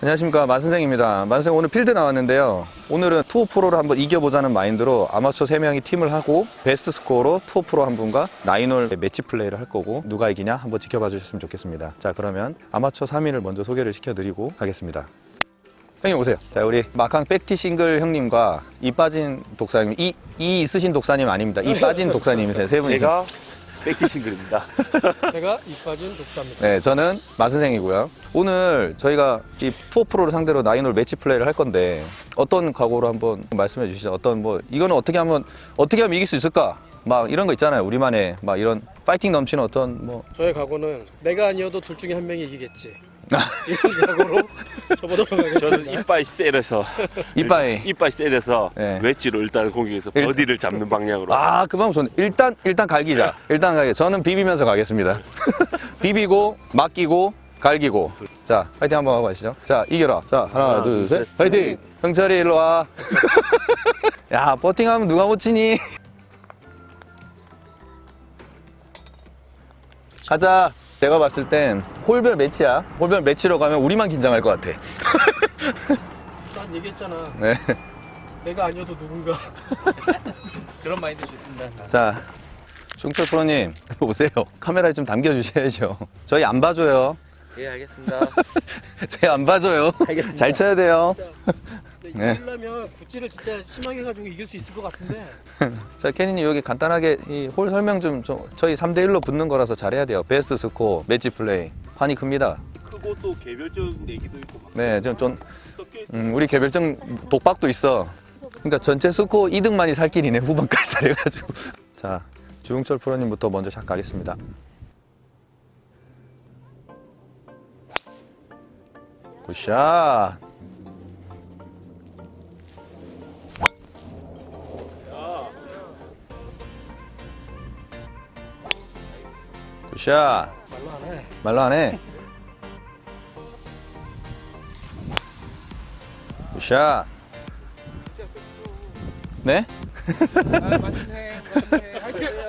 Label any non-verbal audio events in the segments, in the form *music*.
안녕하십니까 만선생입니다. 만선생 오늘 필드 나왔는데요. 오늘은 투어 프로를 한번 이겨보자는 마인드로 아마추어 3명이 팀을 하고 베스트 스코어로 투어 프로 한 분과 나인홀 매치 플레이를 할 거고 누가 이기냐 한번 지켜봐 주셨으면 좋겠습니다. 자 그러면 아마추어 3인을 먼저 소개를 시켜드리고 가겠습니다. 형님 오세요. 자 우리 마캉 백티 싱글 형님과 이 빠진 독사님, 이, 이 있으신 독사님 아닙니다. 이 빠진 독사님이세요. 세 분이. 제가 백기싱글입니다. *laughs* 제가 이빠진 독사입니다. 네, 저는 마선생이고요. 오늘 저희가 이 투어 프로를 상대로 나인홀 매치 플레이를 할 건데 어떤 각오로 한번 말씀해 주시죠. 어떤 뭐 이거는 어떻게 하면 어떻게 하면 이길 수 있을까? 막 이런 거 있잖아요. 우리만의 막 이런 파이팅 넘치는 어떤 뭐 저의 각오는 내가 아니어도 둘 중에 한 명이 이기겠지. 이런 각오로. 저는 이빨 셀에서 이빠이. 이빨 셀에서 네. 웨지로 일단 공격해서 일- 버디를 잡는 방향으로 아, 그 방법 좋네. 일단 일단 갈기자. 일단 갈기. 저는 비비면서 가겠습니다. *laughs* 비비고 맡기고 갈기고. 자, 파이팅 한번 하고 가시죠. 자, 이겨라. 자, 하나, 하나, 둘, 둘, 셋. 셋. 파이팅. 형철이 일로 와. *laughs* 야, 버팅하면 누가 못 치니? *laughs* 가자. 내가 봤을 땐 홀별 매치야. 홀별 매치로 가면 우리만 긴장할 것 같아. *laughs* 난 얘기했잖아. 네. 내가 아니어도 누군가. *laughs* 그런 마인드 좋습니다. 자, 중철 프로님, 오세요. 카메라에 좀 담겨주셔야죠. 저희 안 봐줘요. 예 알겠습니다. *laughs* 저희 안 봐줘요. 잘 쳐야 돼요. 네. 이기려면 구찌를 진짜 심하게 해가지고 이길 수 있을 것 같은데. *laughs* 자, 케니님 여기 간단하게 이 홀 설명 좀, 좀 저희 3대 1로 붙는 거라서 잘해야 돼요. 베스트 스코어, 매치 플레이. 판이 큽니다. 크고 또 개별적 내기도 있고 막 네, 좀, 좀 섞여 있어. 음, 우리 개별적 독박도 있어. 그러니까 전체 스코어 2등만이 살 길이네, 후반까지 잘해 가지고. *laughs* 자, 주용철 프로님부터 먼저 샷 가겠습니다. 굿샷. 굿샷. 말로 안 해. 말로 안 해. 굿샷. 네?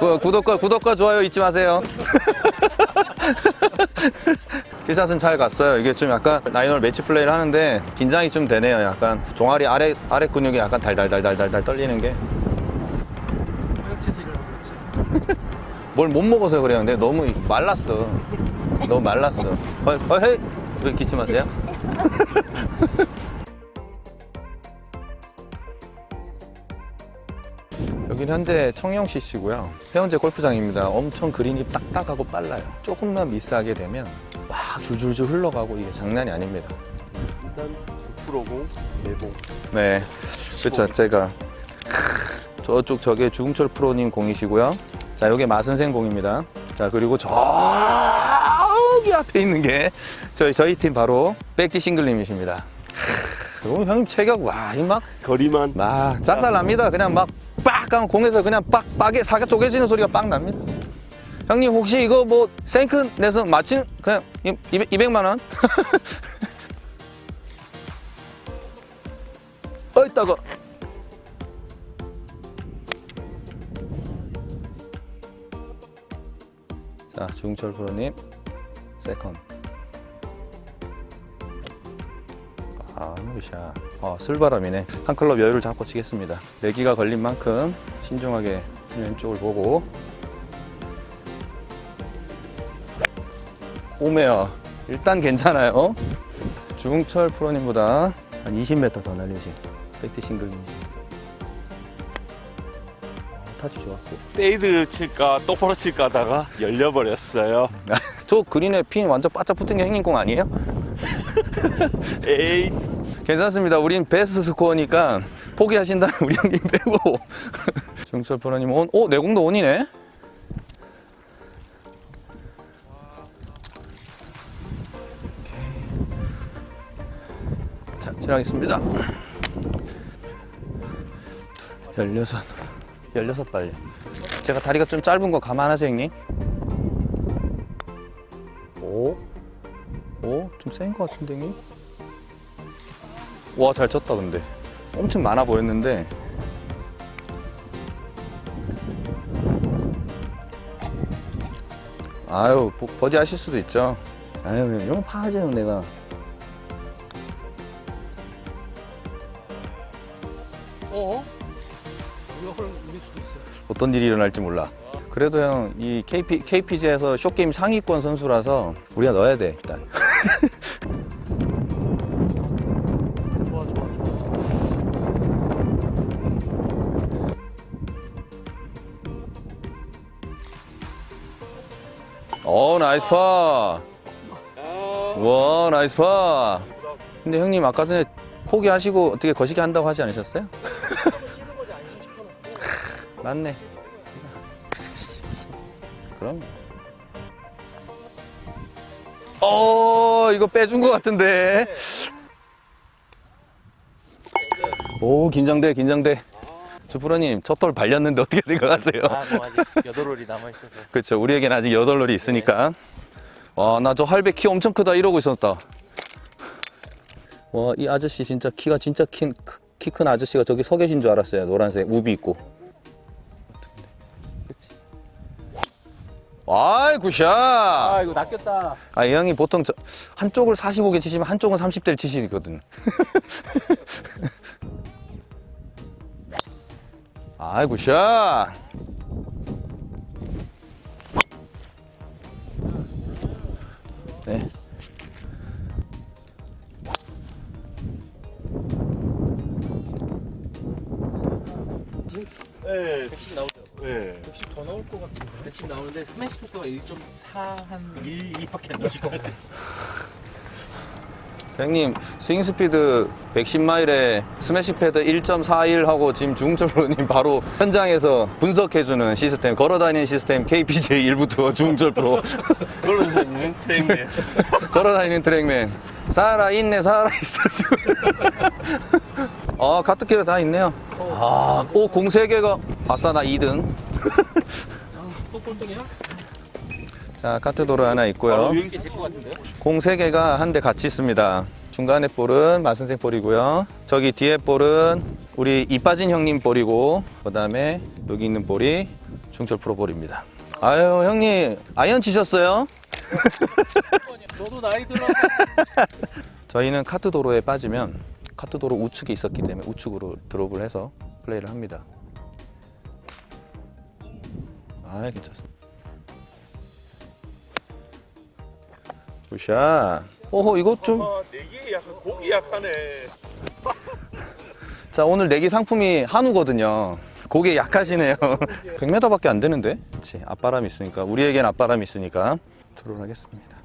그, 구독과, 구독과 좋아요 잊지 마세요. *laughs* 티샷은 잘 갔어요. 이게 좀 약간 나인홀 매치 플레이를 하는데 긴장이 좀 되네요. 약간 종아리 아래, 아래 근육이 약간 달달달달달달 떨리는 게. 체질이라고 *laughs* 그렇지. *laughs* 뭘 못 먹어서 그래요. 근데 너무 말랐어. 너무 말랐어. 어, 어, 헤이! 왜 기침하세요? *laughs* 여기는 현재 청영 CC고요. 해운제 골프장입니다. 엄청 그린이 딱딱하고 빨라요. 조금만 미스하게 되면 막 줄줄줄 흘러가고 이게 장난이 아닙니다. 일단 9%고 내봉. 네. 그렇죠. 제가 *laughs* 저쪽 저게 주흥철 프로님 공이시고요. 자, 여기 마선생 공입니다. 자, 그리고 저기 앞에 있는 게 저희 저희 팀 바로 백지 싱글님이십니다. 오늘 형님 체격 와, 이막 거리만 막 짝살 납니다. 그냥 막 빡 하면 공에서 그냥 빡 빡에 사가 쪼개지는 소리가 빡 납니다. 형님 혹시 이거 뭐 생크 내서 맞힌 그냥 200, 200만 원? *laughs* 어이 따가 자 주흥철 프로님 세컨. 아 샷. 아 쓸바람이네. 한 클럽 여유를 잡고 치겠습니다. 내기가 걸린 만큼 신중하게 왼쪽을 보고. 오메요 일단 괜찮아요. 주흥철 프로님보다 한 20m 더 날리신 싱글님이시 아, 타치 좋았고 페이드 칠까 똑바로 칠까 하다가 열려버렸어요. *laughs* 저 그린에 핀 완전 바짝 붙은 게 형님 공 아니에요? *laughs* 에이 괜찮습니다. 우린 베스트 스코어니까 포기하신다면 우리 형님 빼고. *laughs* 중철 프로님 온, 오, 내 공도 온이네? 자, 지나가겠습니다. 16. 16 발요. 제가 다리가 좀 짧은 거 감안하세요, 형님? 오? 오? 좀센 거 같은데, 형님? 와, 잘 쳤다, 근데. 엄청 많아 보였는데. 아유, 버- 버디 하실 수도 있죠. 아유, 이런 거 파하죠, 내가. 어. 어떤 일이 일어날지 몰라. 그래도 형, 이 KP, KPG에서 쇼게임 상위권 선수라서 우리가 넣어야 돼, 일단. *laughs* 어, 나이스 파. 와, 나이스 파. 근데 형님 아까 전에 포기하시고 어떻게 거시기 한다고 하지 않으셨어요? *laughs* 맞네. 그럼. 어, 이거 빼준 것 같은데. 오, 긴장돼, 긴장돼. 주프로님, 첫 돌 발렸는데 어떻게 생각하세요? 아, 뭐 아직 여덟 롤이 남아있어서. *laughs* 그렇죠. 우리에겐 아직 여덟 롤이 있으니까. 와, 나 저 할배 키 엄청 크다 이러고 있었다. 와, 이 아저씨 진짜 키가 진짜 키 큰 아저씨가 저기 서 계신 줄 알았어요. 노란색 우비 입고. 아이, 굿샷! 아 이거 낚였다. 아, 이 형이 보통 저, 한쪽을 45개 치시면 한쪽은 30대를 치시거든. *laughs* 아이, 굿샷! 네. 네. 나올 것 같은데. 110 나오는데 스매시 속도가 1.4, 한 1, 2밖에 안 나올 것 같아요. *laughs* 형님, 스윙 스피드 110마일에 스매시 패드 1.41 하고 지금 중철프로님 바로 현장에서 분석해주는 시스템, 걸어다니는 시스템 KPJ 1부터 중철 프로. 그걸로 있는 트랙네. 걸어다니는 트랙맨. 살아있네, 살아있어, 지금. *laughs* 아, 카트키가 다 있네요. 아, 오, 공 3개가. 아싸, 나 2등. *laughs* 또 꼴등이야? 자, 카트도로 하나 있고요. 바로 유행기 될것 같은데요? 공 3개가 한 대 같이 있습니다. 중간에 볼은 마선생 볼이고요. 저기 뒤에 볼은 우리 이 빠진 형님 볼이고, 그 다음에 여기 있는 볼이 중철 프로 볼입니다. 아유, 형님, 아이언 치셨어요? *laughs* 저도 나이 들어. *laughs* 저희는 카트 도로에 빠지면 카트 도로 우측에 있었기 때문에 우측으로 드롭을 해서 플레이를 합니다. 아, 괜찮습니다. 굿샷. 오호, 이거 좀. 아, 내기 약간 고기 약하네. 자, 오늘 내기 상품이 한우거든요. 고개 약하시네요. *laughs* 100m밖에 안 되는데? 그치, 앞바람이 있으니까. 우리에겐 앞바람이 있으니까. 드론 하겠습니다.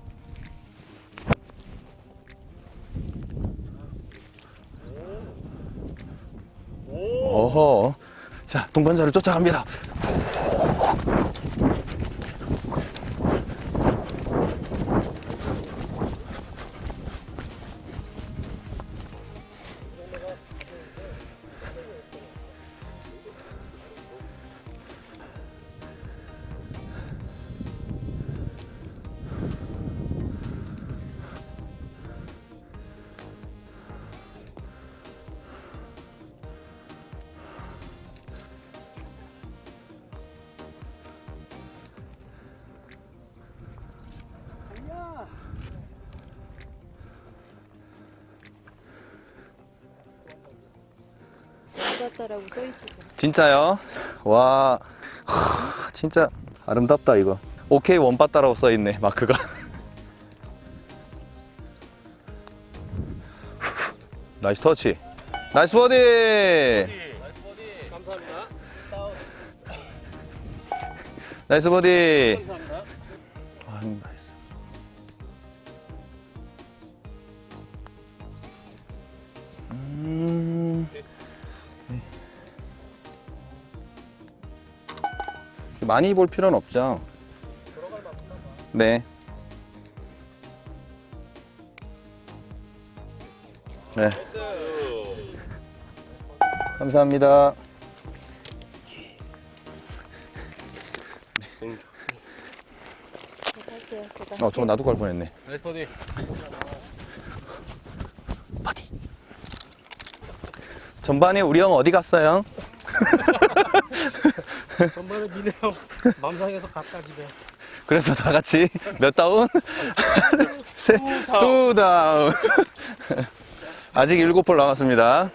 어허. 자, 동반자를 쫓아갑니다. Thank you. 바다라고 써있어. 진짜요? 와, 하, 진짜 아름답다 이거. 오케이 원바따라고 써있네 마크가. *laughs* 나이스 터치. 나이스 버디. 감사합니다. 나이스 버디. 많이 볼 필요는 없죠. 네. 네. 감사합니다. 제가. 어, 저거 나도 갈 뻔했네. 버디. 전반에 우리 형 어디 갔어요? *laughs* 전반에 미네 형 맘상에서 갔다 집에. 그래서 다 같이 몇 다운? 세, 투 다운. 아직 일곱 볼 남았습니다.